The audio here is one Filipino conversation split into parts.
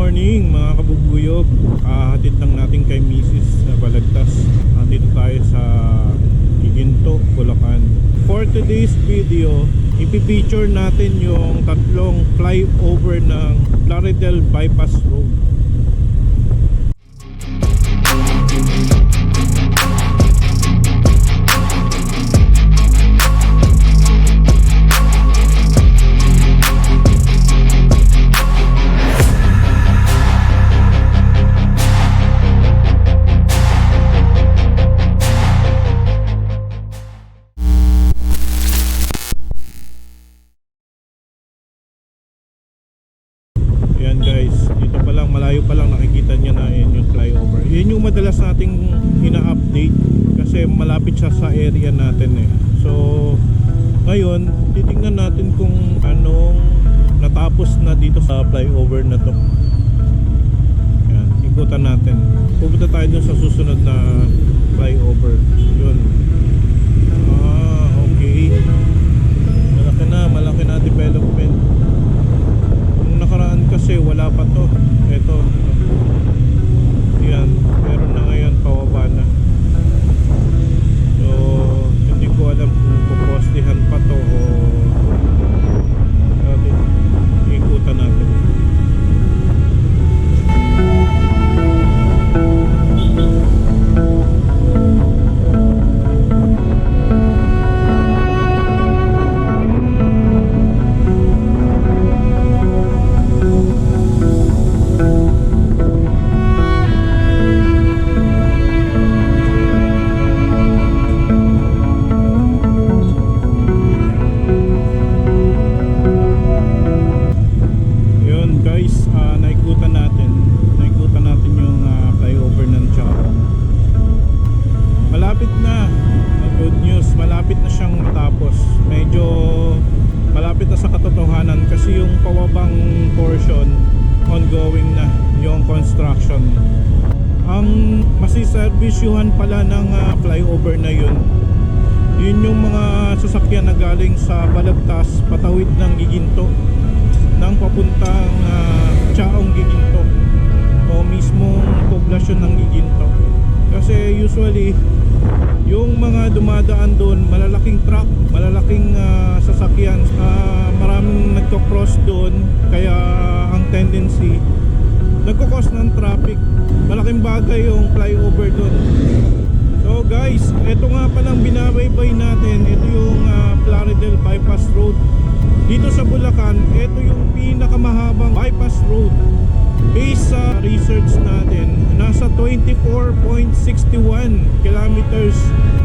morning mga kabubuyog Kahatid lang natin kay Mrs. Balagtas. Nandito tayo sa Giginto, Bulacan. For today's video Ipipicture natin yung tatlong flyover ng Plaridel Bypass Road yung madalas nating ina-update kasi malapit siya sa area natin eh. So, ngayon, titingnan natin kung anong natapos na dito sa flyover na to. Ayan, ikutan natin. Pupunta tayo dun sa susunod na flyover. Yun. Ah, okay. Malaki na, malaki construction. Ang masiservisyuhan pala ng ah, flyover na yun yun yung mga sasakyan na galing sa Balagtas patawid ng Giginto ng papuntang uh, Chaong Giginto o mismong poblasyon ng Giginto kasi usually yung mga dumadaan doon malalaking truck malalaking ah, sasakyan ah, maraming nagko-cross doon kaya ang tendency nagko-cause ng traffic malaking bagay yung flyover doon So guys, ito nga palang binabaybay natin, ito yung uh, Plaridel Bypass Road. Dito sa Bulacan, ito yung pinakamahabang bypass road. Based sa research natin, nasa 24.61 kilometers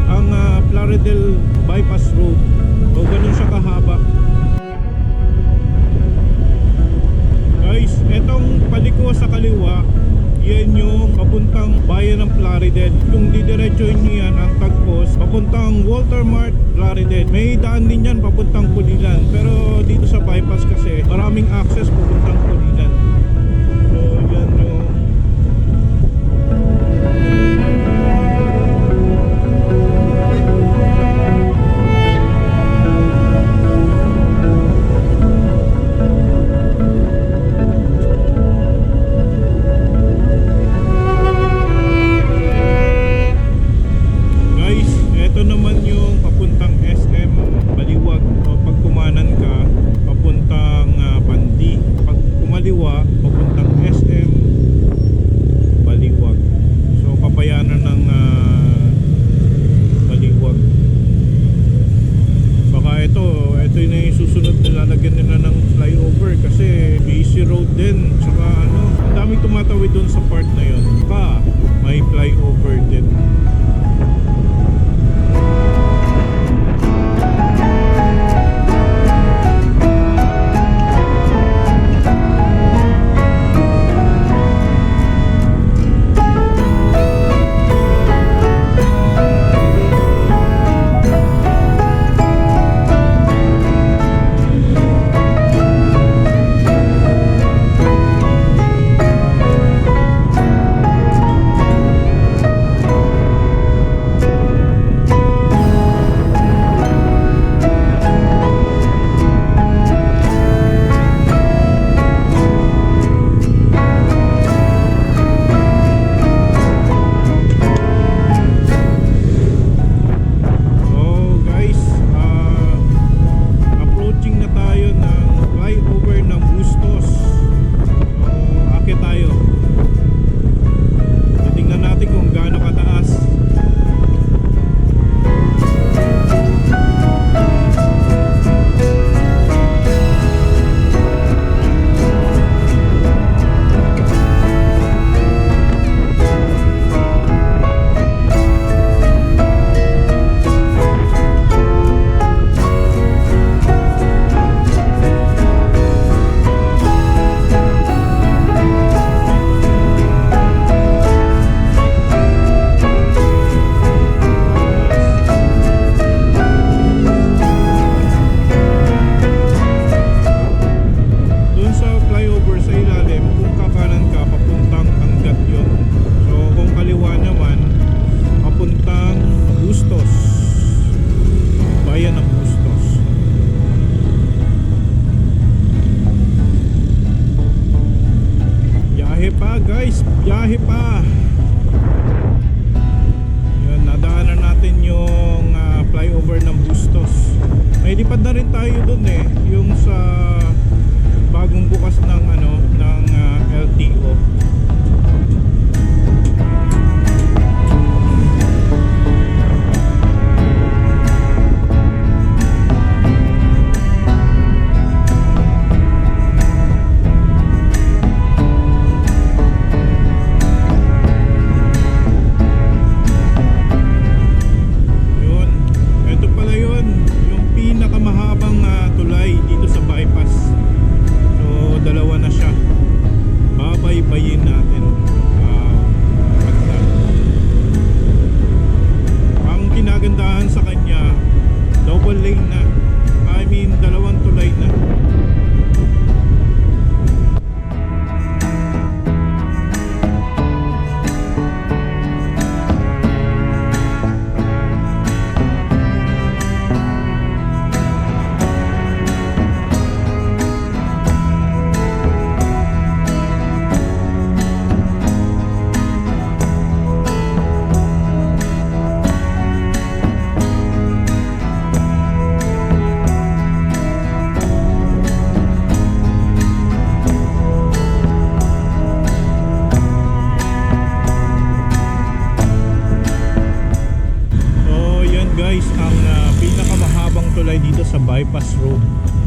ang uh, Plaridel Bypass Road. So ganun siya kahaba. Kaliwa, yan yung papuntang bayan ng Plaridel. Kung didiretsuhin nyo yan ang tagpos, papuntang Walter Mart, Plaridel. May daan din yan papuntang Pulilan. Pero dito sa bypass kasi, maraming access papuntang Pulilan. Lipad na rin tayo dun eh, yung sa bagong bukas ng ano ng ah, LTO.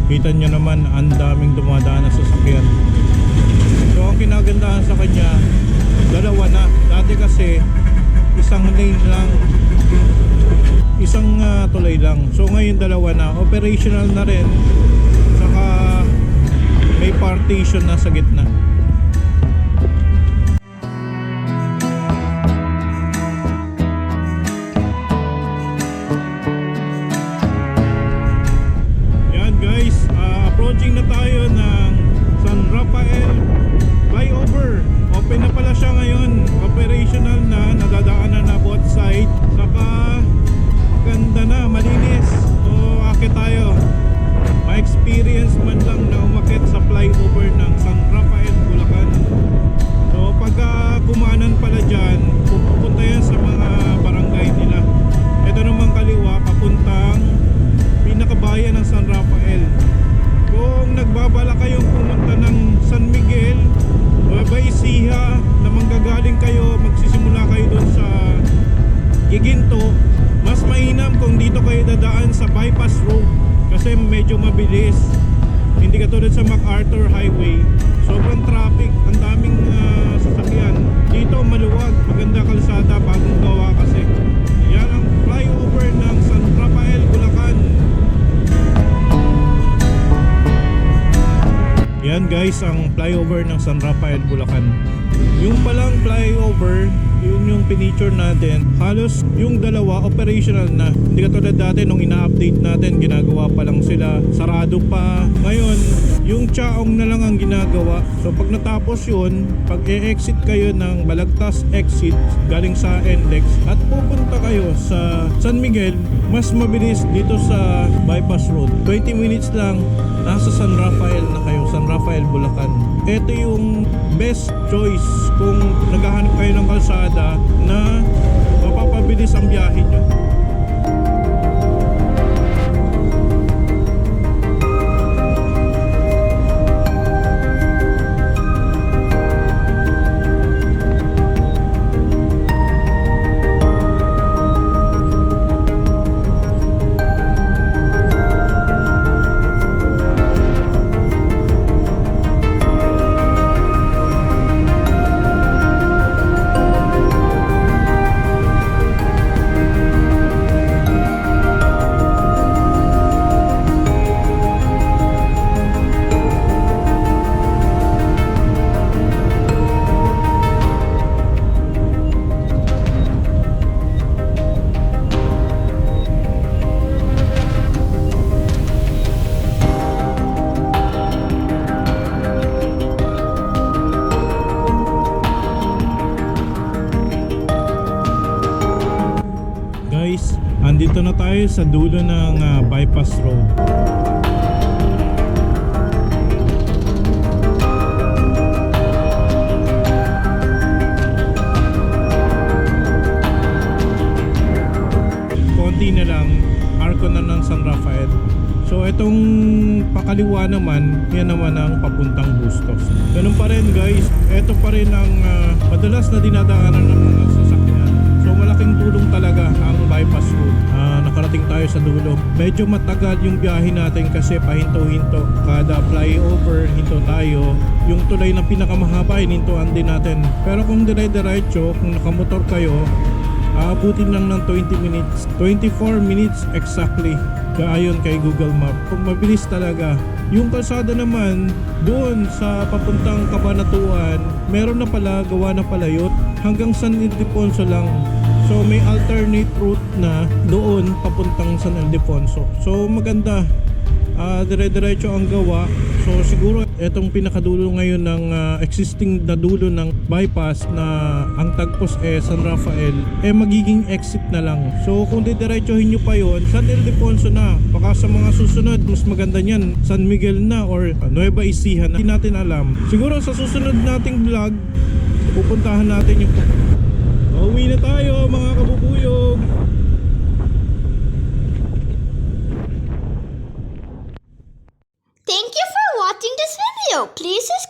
Kita nyo naman ang daming dumadaan na sasakyan. So ang kinagandahan sa kanya, dalawa na. Dati kasi isang lane lang, isang ah, tulay lang. So ngayon dalawa na, operational na rin. Saka may partition na sa gitna. Guys ang flyover ng San Rafael, Bulacan. Yung palang flyover, yun yung pinicture natin. Halos yung dalawa operational na. Hindi katulad dati nung ina-update natin, ginagawa pa lang sila. Sarado pa. Ngayon, yung chaong na lang ang ginagawa. So pag natapos yun, pag e-exit kayo ng Balagtas exit galing sa NLEX at pupunta kayo sa San Miguel, mas mabilis dito sa bypass road. 20 minutes lang, nasa San Rafael na kayo, Rafael, Bulacan. Ito yung best choice kung naghahanap kayo ng kalsada na mapapabilis ang biyahe nyo. tayo sa dulo ng uh, bypass road. Konti na lang, arko na ng San Rafael. So itong pakaliwa naman, yan naman ang papuntang Bustos. Ganun pa rin guys, ito pa rin ang uh, madalas na dinadaanan ng mga So malaking tulong talaga ang bypass route. Ah, nakarating tayo sa dulo. Medyo matagal yung biyahe natin kasi pahinto-hinto. Kada flyover, hinto tayo. Yung tulay na pinakamahaba, hinintuan din natin. Pero kung dire-diretso, kung nakamotor kayo, aabutin lang ng 20 minutes 24 minutes exactly ayon kay Google Map kung mabilis talaga yung kalsada naman doon sa papuntang Kabanatuan meron na pala gawa na palayot hanggang San Ildefonso lang. So may alternate route na doon papuntang San Ildefonso. So maganda Ah, dire-diretso ang gawa. So siguro itong pinakadulo ngayon ng ah, existing na dulo ng bypass na ang tagpos eh San Rafael eh magiging exit na lang. So kung didiretsohin nyo pa yon, San Ildefonso na. Baka sa mga susunod mas maganda niyan San Miguel na or ah, Nueva Ecija na. Hindi natin alam. Siguro sa susunod nating vlog pupuntahan natin yung Uwi na tayo mga kabubuyog.